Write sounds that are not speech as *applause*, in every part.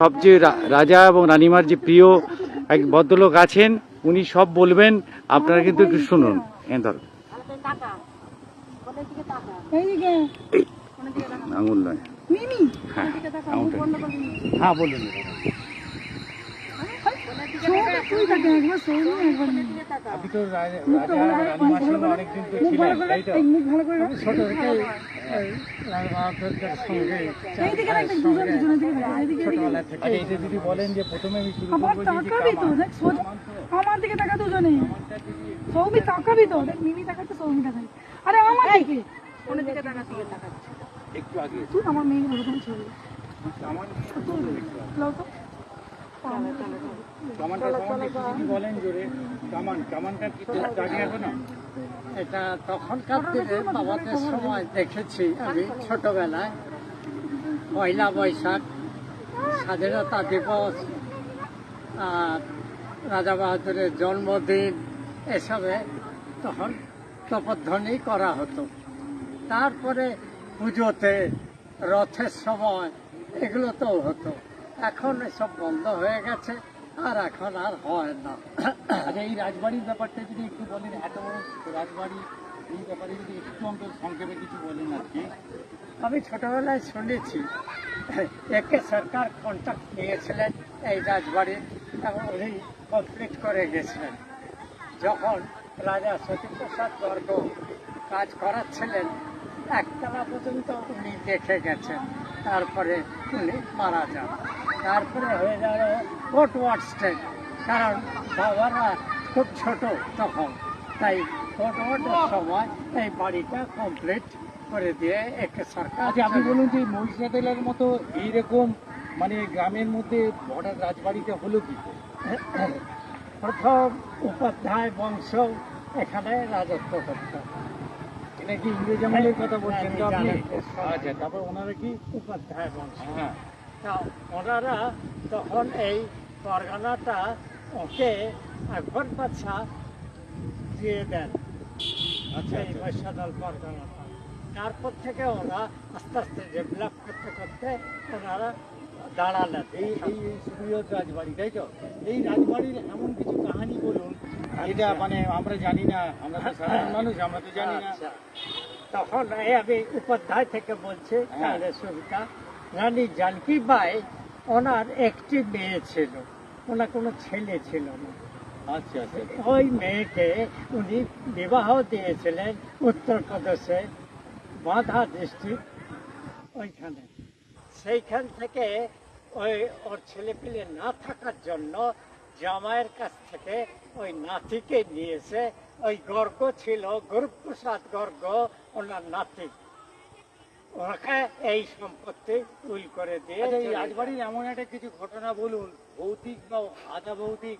সবচেয়ে রা- রাজা এবং রানীমার যে প্রিয় এক ভদ্রলোক আছেন উনি সব বলবেন আপনারা কিন্তু একটু শুনুন। হ্যাঁ ধর। আঙুল নয়। হ্যাঁ আঙুলটা হ্যাঁ বলুন। তুই তাকে একবার সৌমি একবার। আপনি তো মুখটা ভালো করে মুখ ভালো করে মুখ ভালো করে এই মুখ ভালো করে ছোট থেকে রাজবাহাদুরদের সঙ্গে এইদিকে রাখ দুজন আচ্ছা আমার দিকে সৌমি তাকাবি তো দেখ মিমি তাকাচ্ছে সৌমি তাকাচ্ছে আরে আমার দিকে ওনের দিকে তাকাচ্ছি একটু আগে তুই আমার মেয়ে ওরকম ছবি তুই লাও তো কামানটা সম্বন্ধে একটু যদি বলেন এটা তখনকার দিনে বাবাদের সময় দেখেছি আমি ছোটবেলায়। পয়লা বৈশাখ, স্বাধীনতা দিবস, আর রাজা বাহাদুরের জন্মদিন এসবে তখন তপধ্বনি করা হতো। তারপরে পুজোতে, রথের সময় এগুলো তো হতো। এখন এসব বন্ধ হয়ে গেছে, আর এখন আর হয় না। আচ্ছা এই রাজবাড়ির ব্যাপারটা যদি একটু বলেন, এত বড় রাজবাড়ি, এই ব্যাপারে যদি একটু অন্তত সংক্ষেপে কিছু বলেন আর কি। আমি ছোটবেলায় শুনেছি, একে সরকার কন্ট্রাক্ট নিয়েছিলেন এই রাজবাড়ির এবং উনি কমপ্লিট করে গেছিলেন। যখন রাজা সতীপ্রসাদ বর্গ কাজ করাচ্ছিলেন, একতলা পর্যন্ত উনি দেখে গেছেন। তারপরে উনি মারা যান। তারপরে হয়ে গেল কোর্ট ওয়ার্ড স্টেট কারণ বাবারা খুব ছোট তখন। তাই কোর্ট ওয়ার্ডের সময় এই বাড়িটা কমপ্লিট করে দিয়ে একে সরকার আচ্ছা আপনি বলুন যে মহিষাদলের মতো এইরকম মানে গ্রামের মধ্যে বর্ডার রাজবাড়িতে হলো কি? প্রথম উপাধ্যায় বংশ এখানে রাজত্ব করত। এটা কি ইংরেজ আমলের কথা বলছেন? তো আপনি আচ্ছা তারপর ওনারা কি? উপাধ্যায় বংশ। হ্যাঁ। তা ওনারা তখন এই পরগনাটা ওকে আকবর বাদশাহ দিয়ে দেন। আচ্ছা এই আচ্ছা। পরগনাটা। তারপর থেকে ওরা আস্তে আস্তে ডেভেলপ করতে করতে ওনারা দাঁড়ালেন এই এই এই সুপ্রিয় রাজবাড়ি তাই তো? এই রাজবাড়ির এমন কিছু কাহানি বলুন এটা মানে আমরা জানি না আমরা তো সাধারণ মানুষ আমরা তো জানি না। আচ্ছা। তখন আমি উপাধ্যায় থেকে বলছি হ্যাঁ। তাহলে সুবিধা রানী জানকী বাই ওনার একটি মেয়ে ছিল ওনার কোনো ছেলে ছিল না। আচ্ছা আচ্ছা। ওই মেয়েকে উনি বিবাহ দিয়েছিলেন উত্তরপ্রদেশে বাঁধা ডিস্ট্রিক্ট ওইখানে। সেইখান থেকে ওই ওর ছেলে পেলে না থাকার জন্য জামাইয়ের কাছ থেকে ওই নাতিকে নিয়েছে। ওই গর্গ ছিল গুরুপ্রসাদ গর্গ ওনার নাতি। ওকে এই সম্পত্তি উইল করে দিয়ে আচ্ছা এই রাজবাড়ির এমন একটা কিছু ঘটনা বলুন ভৌতিক বা আধা ভৌতিক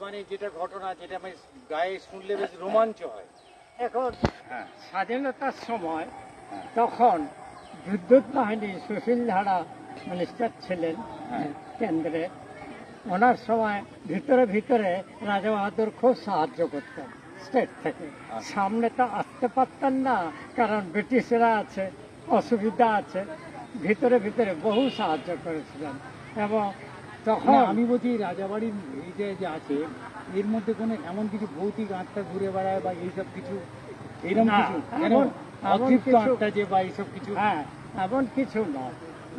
মানে যেটা ঘটনা যেটা বেশ গায়ে শুনলে বেশ রোমাঞ্চ হয়। এখন হ্যাঁ। স্বাধীনতার সময় হ্যাঁ। তখন বিদ্যুৎ বাহিনী সুশীল ধারা মিনিস্টার ছিলেন হ্যাঁ। কেন্দ্রে। ওনার সময় ভিতরে ভিতরে রাজা বাহাদুর খুব সাহায্য করতেন স্টেট থেকে। আচ্ছা। সামনে তো আসতে পারতেন না কারণ ব্রিটিশরা আছে অসুবিধা আছে। ভিতরে ভিতরে বহু সাহায্য করেছিলেন। এবং তখন আমি বলছি রাজাবাড়ির এইটা যে আছে এর মধ্যে কোনো এমন কিছু ভৌতিক আত্মা ঘুরে বেড়ায় বা এইসব কিছু? এরকম কিছু? অতৃপ্ত আত্মা যে বা এইসব কিছু? হ্যাঁ এমন কিছু নয়।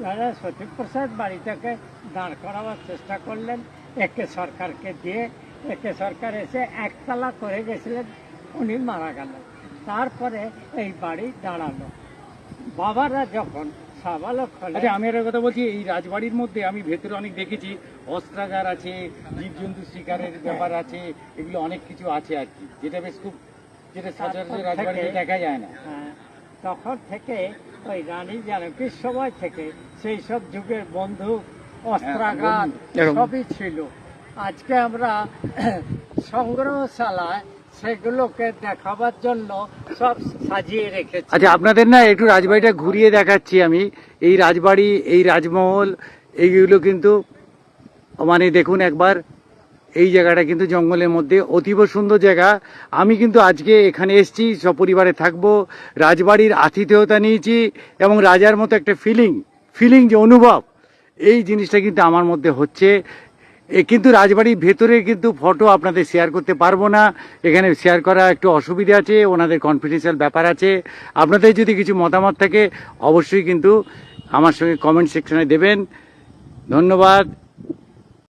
রাজা সতীপ্রসাদ বাড়িটাকে দাঁড় করাবার চেষ্টা করলেন। একে সরকারকে দিয়ে একে সরকার এসে একতলা করে গেছিলেন উনি মারা গেলেন। তারপরে এই বাড়ি দাঁড়াল। বাবারা যখন সাবালক আচ্ছা আমি একটা কথা বলছি এই রাজবাড়ির মধ্যে আমি ভেতরে অনেক দেখেছি অস্ত্রাগার আছে জীবজন্তু শিকারের ব্যাপার আছে এগুলো অনেক কিছু আছে আর কি যেটা বেশ খুব যেটা সচরাচর রাজবাড়িতে দেখা যায় না। হ্যাঁ, তখন থেকে ওই রানী জানকীর সময় থেকে সেই সব যুগের বন্দুক অস্ত্রাগার এরকম। সবই ছিল। আজকে আমরা *clears throat* সংগ্রহশালায় সেগুলোকে দেখাবার জন্য সব সাজিয়ে রেখেছি। আচ্ছা আপনাদের না একটু রাজবাড়িটা ঘুরিয়ে দেখাচ্ছি আমি। এই রাজবাড়ি এই রাজমহল এইগুলো কিন্তু মানে দেখুন একবার এই জায়গাটা কিন্তু জঙ্গলের মধ্যে অতীব সুন্দর জায়গা। আমি কিন্তু আজকে এখানে এসেছি, সপরিবারে থাকব। রাজবাড়ির আতিথেয়তা নিয়েছি এবং রাজার মতো একটা ফিলিং ফিলিং যে অনুভব, এই জিনিসটা কিন্তু আমার মধ্যে হচ্ছে। এ কিন্তু রাজবাড়ির ভেতরে কিন্তু ফটো আপনাদের শেয়ার করতে পারব না। এখানে শেয়ার করা একটু অসুবিধা আছে, ওনাদের কনফিডেন্সিয়াল ব্যাপার আছে। আপনাদের যদি কিছু মতামত থাকে, অবশ্যই কিন্তু আমার সঙ্গে কমেন্ট সেকশনে দেবেন। ধন্যবাদ।